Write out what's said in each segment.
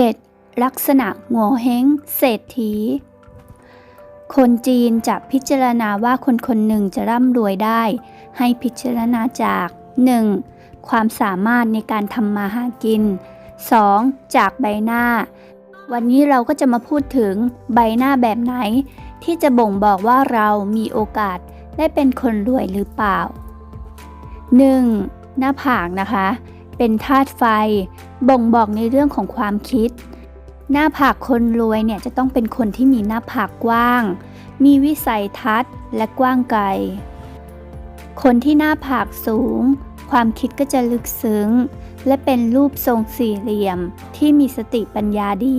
7. ลักษณะโง่เฮงเศรษฐี คนจีนจะพิจารณาว่าคนคนหนึ่งจะร่ำรวยได้ ให้พิจารณาจาก 1. ความสามารถในการทำมาหากิน 2. จากใบหน้า วันนี้เราก็จะมาพูดถึงใบหน้าแบบไหน ที่จะบ่งบอกว่าเรามีโอกาสได้เป็นคนรวยหรือเปล่า 1. หน้าผากนะคะ เป็นธาตุไฟ บ่งบอกในเรื่องของความคิด หน้าผากคนรวยเนี่ยจะต้องเป็นคนที่มีหน้าผากกว้าง มีวิสัยทัศน์ และกว้างไกล คนที่หน้าผากสูง ความคิดก็จะลึกซึ้ง และเป็นรูปทรงสี่เหลี่ยมที่มีสติปัญญาดี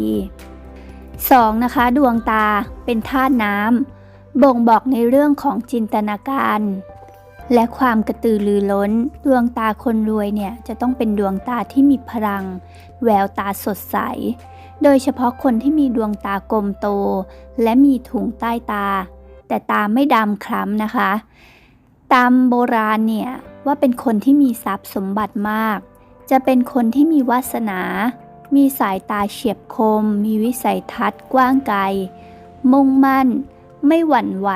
2. นะคะ ดวงตาเป็นธาตุน้ำบ่งบอกในเรื่องของจินตนาการ และความกระตือรือร้น ดวงตาคนรวยเนี่ยจะต้องเป็นดวงตาที่มีพลัง แววตาสดใส โดยเฉพาะคนที่มีดวงตากลมโต และมีถุงใต้ตา แต่ตาไม่ดำคล้ำนะคะ ตามโบราณเนี่ยว่าเป็นคนที่มีทรัพย์สมบัติมาก จะเป็นคนที่มีวาสนา มีสายตาเฉียบคม มีวิสัยทัศน์กว้างไกล มุ่งมั่น ไม่หวั่นไหว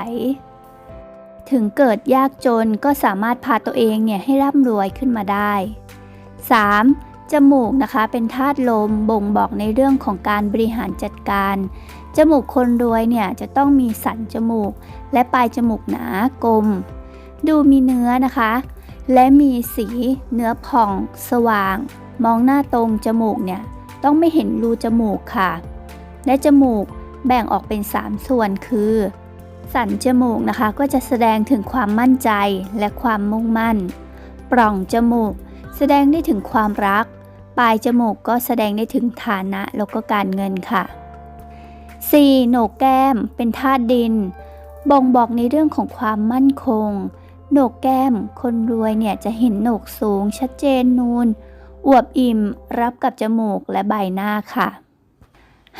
ถึงเกิดยากจนก็สามารถพาตัวเองเนี่ยให้ร่ำรวยขึ้นมาได้ 3. จมูกนะคะเป็นธาตุลมบ่งบอกในเรื่องของการบริหารจัดการ จมูกคนรวยเนี่ยจะต้องมีสันจมูก และปลายจมูกหนากลม ดูมีเนื้อนะคะ และมีสีเนื้อผ่องสว่าง มองหน้าตรงจมูกเนี่ยต้องไม่เห็นรูจมูกค่ะ และจมูกแบ่งออกเป็น 3 ส่วนคือ สันจมูกนะคะก็จะแสดงถึงความมั่นใจและความมุ่งมั่น ปล่องจมูก แสดงได้ถึงความรัก ปลายจมูกก็แสดงได้ถึงฐานะแล้วก็การเงินค่ะ 4. โหนกแก้มเป็นธาตุดิน บ่งบอกในเรื่องของความมั่นคง โหนกแก้ม คนรวยเนี่ยจะเห็นโหนกสูง ชัดเจนนูนอวบอิ่ม รับกับจมูกและใบหน้าค่ะ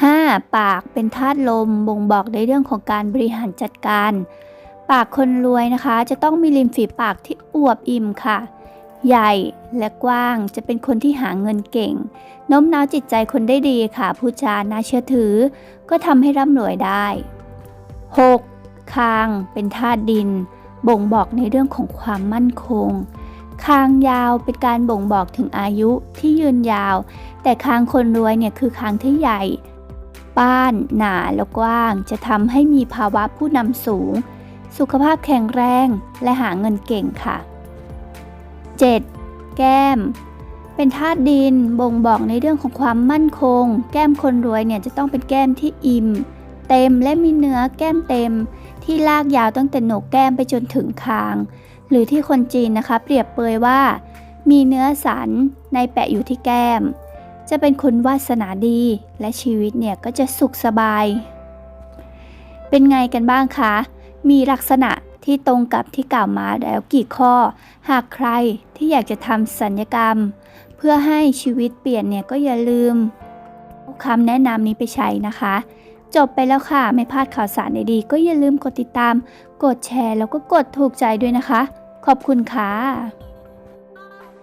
5. ปากเป็นธาตุลมบ่งบอกในเรื่องของการบริหารจัดการ ปากคนรวยนะคะ จะต้องมีริมฝีปากที่อวบอิ่มค่ะ ใหญ่และกว้างจะเป็นคนที่หาเงินเก่งโน้มน้าวจิตใจคนได้ดีค่ะพูดจาน่าเชื่อถือ ก็ทำให้ร่ำรวยได้ 6. คางเป็นธาตุดิน บ่งบอกในเรื่องของความมั่นคง คางยาวเป็นการบ่งบอกถึงอายุที่ยืนยาว แต่คางคนรวยเนี่ยคือคางที่ใหญ่ ป้าน หนาและกว้าง จะทำให้มีภาวะผู้นำสูง สุขภาพแข็งแรงและหาเงินเก่งค่ะ 7. แก้ม เป็นธาตุดินบ่งบอกในเรื่องของความมั่นคง แก้มคนรวยเนี่ยจะต้องเป็นแก้มที่อิ่ม เต็มและมีเนื้อแก้มเต็ม ที่ลากยาวตั้งแต่โหนกแก้มไปจนถึงคาง หรือที่คนจีนนะคะ เปรียบเปยว่า มีเนื้อสันในแปะอยู่ที่แก้ม จะเป็นคนวาสนาดีและชีวิตเนี่ยก็จะสุขสบาย เป็นไงกันบ้างคะ มีลักษณะที่ตรงกับที่กล่าวมาแล้วกี่ข้อ หากใครที่อยากจะทำสัญญกรรม เพื่อให้ชีวิตเปลี่ยนเนี่ยก็อย่าลืมคำแนะนำนี้ไปใช้นะคะ จบไปแล้วค่ะ ไม่พลาดข่าวสารดีๆก็อย่าลืมกดติดตาม กดแชร์แล้วก็กดถูกใจด้วยนะคะ ขอบคุณค่ะ